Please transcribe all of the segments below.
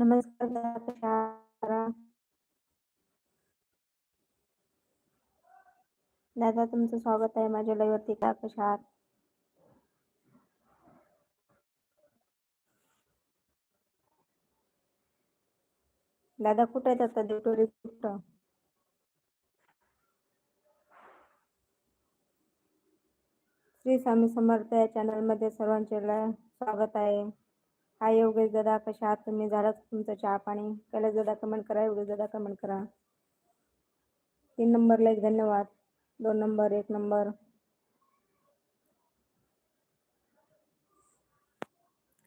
नमस्कार दादा, तुमचं स्वागत आहे माझ्या लाईव्हवरती का कशा दादा, कुठे आहेत आता ड्युटी कुठं श्री स्वामी समर्थ या चॅनलमध्ये सर्वांचे स्वागत आहे. हाय योगेश दादा कशा आहात तुम्ही? झालं तुमचं चहा पाणी? कैलास दादा कमेंट करा योगेश दादा कमेंट करा. तीन नंबरला एक धन्यवाद. दोन नंबर एक नंबर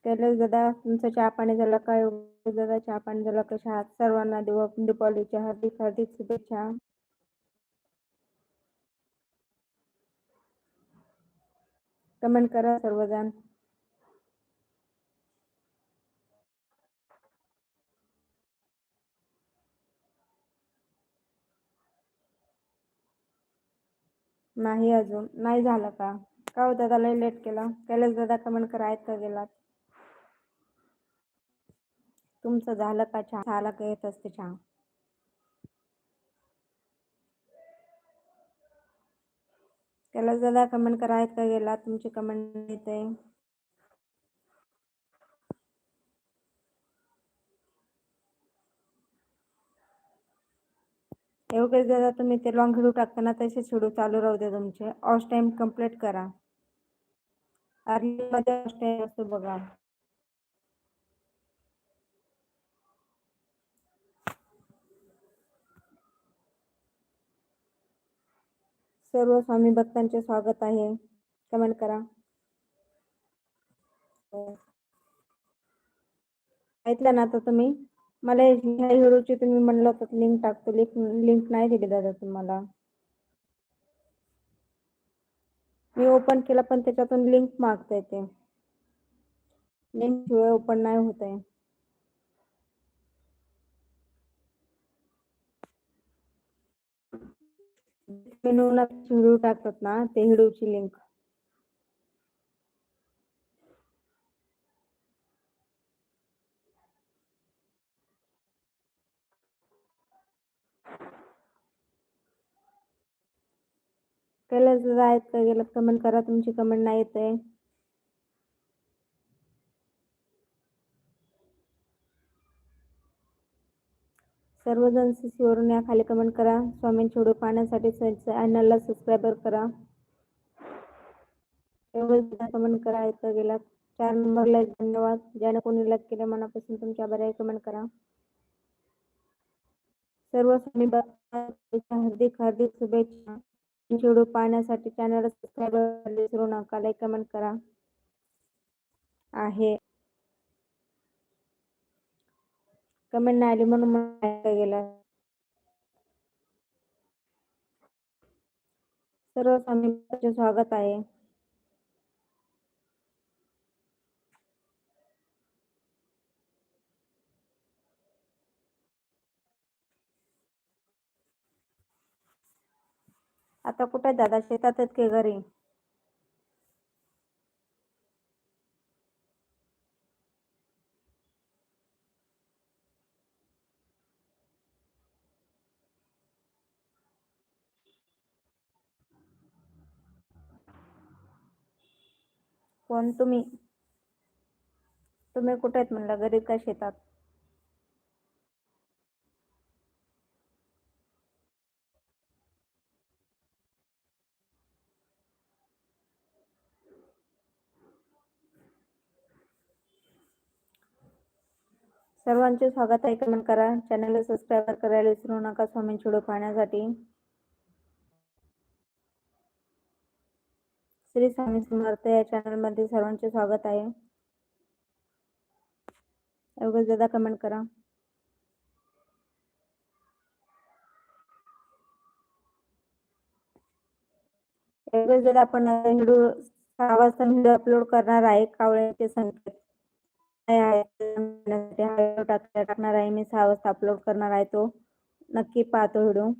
कैलास दादा तुमचं चहा पाणी झालं का? योगेश दादा चहा पाणी झालं? कशा आहात? सर्वांना दिव दीपावलीच्या हार्दिक हार्दिक शुभेच्छा. कमेंट करा सर्वजण. नाही अजून. नाही झालं का? का हो दादा? लय लेट केला. कैलास दादा कमेंट करा आहेत का गेलात? तुमचं झालं का चहा? झाला का? येत असते चहा. कैलास दादा कमेंट करा आहेत का गेला तुमची कमेंट येते. योगेश दादा तुम्ही ते लॉंग व्हिडिओ टाकताना तसे व्हिडिओ चालू राहू दे तुमचे. ऑफ टाइम कंप्लीट करा. अर्ली मध्ये ऑफ टाइम असतो बघा. सर्व स्वामी भक्तांचे स्वागत आहे. कमेंट करा. ऐकलं ना आता तुम्ही? मला ह्या व्हिडिओची तुम्ही म्हणलं होतं लिंक टाकतो. लिंक लिंक नाही दिली दादा तुम्हाला. मी ओपन केला पण त्याच्यातून लिंक मागता येते. लिंक शिवाय ओपन नाही होत आहे. व्हिडिओ टाकतात ना ते हिडूची लिंक कैलास दादा आहेत का? गेलं कमेंट करा. तुमची कमेंट नाही येत आहे. सर्वजण सीसीवरून या खाली कमेंट करा. स्वामींची व्हिडिओ पाहण्यासाठी चॅनलला सबस्क्राईबर करा. एवढंच कमेंट करा. ऐका गेला चार नंबरला एक धन्यवाद. ज्याने कोणी लाईक केले मनापासून तुमच्या बऱ्या कमेंट करा. सर्व हार्दिक हार्दिक शुभेच्छा. व्हिडिओ पाहण्यासाठी चॅनलला सबस्क्राईब विसरू नका. लाईक कमेंट करा. आहे. कमेंट नाही आली सर्व स्वागत आहे. आता कुठे दादा शेतात आहेत की घरी? कोण तुम्ही? तुम्ही कुठे आहेत म्हणलं? घरी का शेतात? सर्वांचे स्वागत आहे. कमेंट करा. चॅनलला सबस्क्राईब करायला विसरू नका. स्वामींची व्हिडिओ पाहण्यासाठी. श्री स्वामी समर्थ या चॅनलमध्ये सर्वांचे स्वागत आहे. एवढंच दादा कमेंट करा. एवढंच दादा आपण व्हिडिओ सहा वाजता व्हिडिओ अपलोड करणार आहे. कावळ्याचे संकेत. टाकणार आहे मी सहा वाजता अपलोड करणार आहे तो नक्की पाहतो व्हिडिओ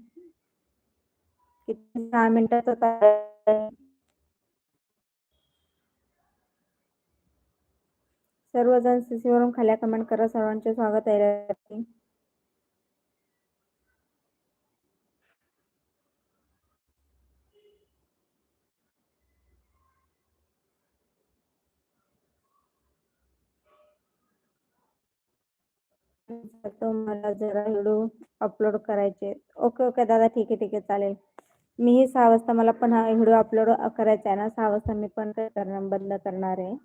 किती सहा मिनिटाचा सर्वजण सीसीवरून खाल्या कमेंट करा. सर्वांचे स्वागत आहे. तो मला जरा व्हिडिओ अपलोड करायचे. ओके ओके दादा ठीक आहे ठीक आहे चालेल. मीही सहा वाजता मला पण हा व्हिडिओ अपलोड करायचा आहे ना सहा वाजता मी पण करणार बंद करणार आहे.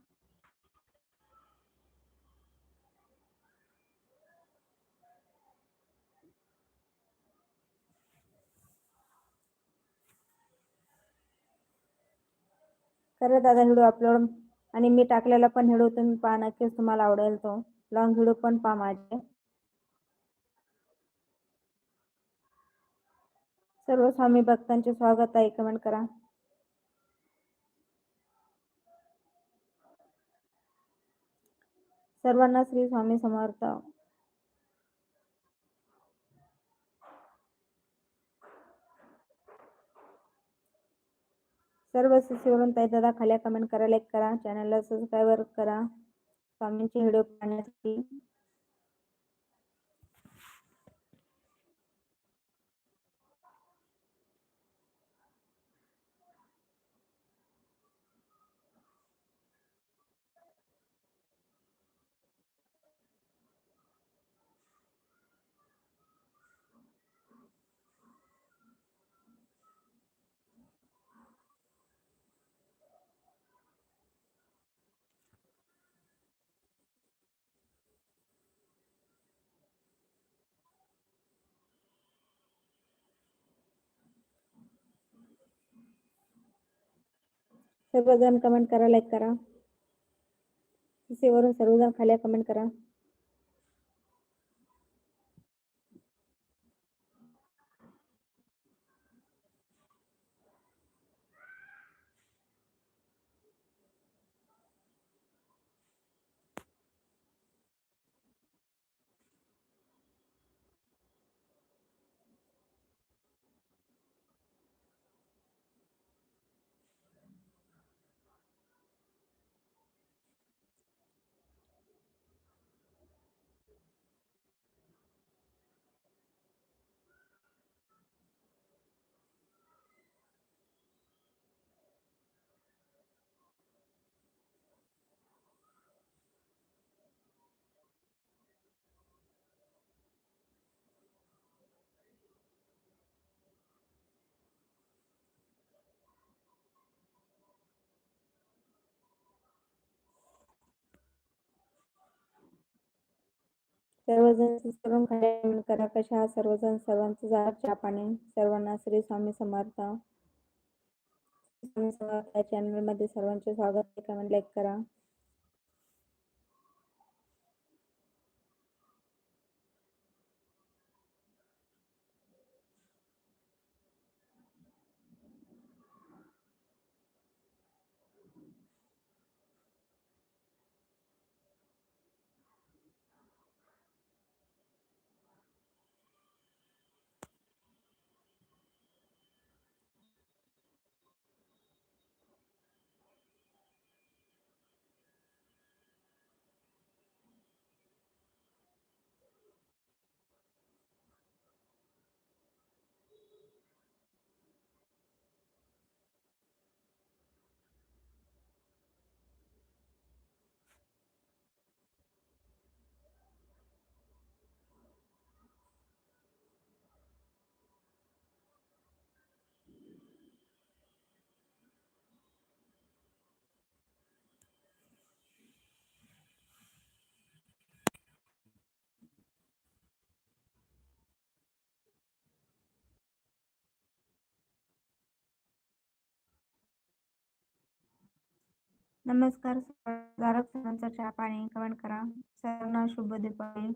खरं दादा व्हिडिओ अपलोड आणि मी टाकलेला पण व्हिडिओ तुम्ही पहा नक्कीच तुम्हाला आवडेल तो. लॉंग व्हिडिओ पण पहा माझे. सर्व स्वामी भक्तांचे स्वागत आहे. कमेंट करा. सर्वांना श्री स्वामी समर्थ. सर्व शिष्यवरून ताई दादा खाली कमेंट करा लाईक करा चॅनलला सबस्क्राईब करा. स्वामींचे व्हिडिओ पाहण्यासाठी. सर्वजण कमेंट करा लाईक करा. वरून सर्वजण खाली कमेंट करा. सर्वजण करून खाली करा. कशा सर्वजण सर्वांचं जात चहा पाणी सर्वांना श्री स्वामी समर्थ. स्वामी समर्थ या चॅनलमध्ये सर्वांचे स्वागत. कमेंट लाईक करा. नमस्कार. धारक सरांचा चहा पाणी कमेंट करा. सरांना शुभ दुपारी